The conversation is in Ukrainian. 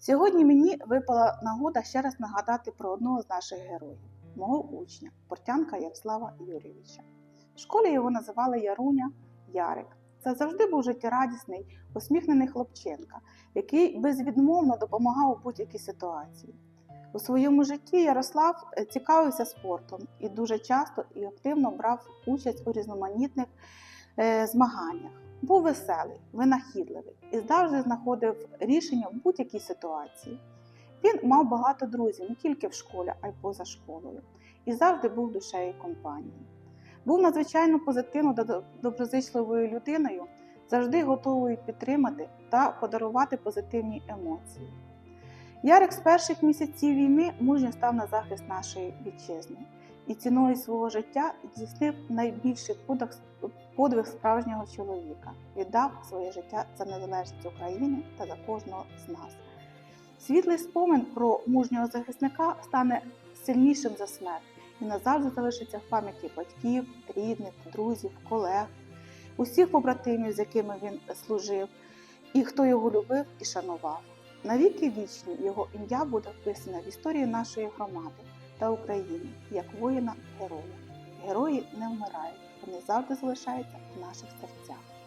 Сьогодні мені випала нагода ще раз нагадати про одного з наших героїв, мого учня, портянка Ярослава Юрійовича. В школі його називали Яруня Ярик. Це завжди був життєрадісний, усміхнений хлопчинка, який безвідмовно допомагав у будь-якій ситуації. У своєму житті Ярослав е, цікавився спортом і дуже часто і активно брав участь у різноманітних е, змаганнях. Був веселий, винахідливий і завжди знаходив рішення в будь-якій ситуації. Він мав багато друзів не тільки в школі, а й поза школою, і завжди був душею компанії. Був надзвичайно позитивно доброзичливою людиною, завжди готовою підтримати та подарувати позитивні емоції. Ярик з перших місяців війни мужньо став на захист нашої вітчизни і ціною свого життя здійснив найбільший подвиг, подвиг справжнього чоловіка, віддав своє життя за незалежність України та за кожного з нас. Світлий спомин про мужнього захисника стане сильнішим за смерть і назавжди залишиться в пам'яті батьків, рідних, друзів, колег, усіх побратимів, з якими він служив, і хто його любив і шанував. Навіки вічні його ім'я буде вписане в історію нашої громади та України як воїна-героя. Герої не вмирають, вони завжди залишаються в наших серцях.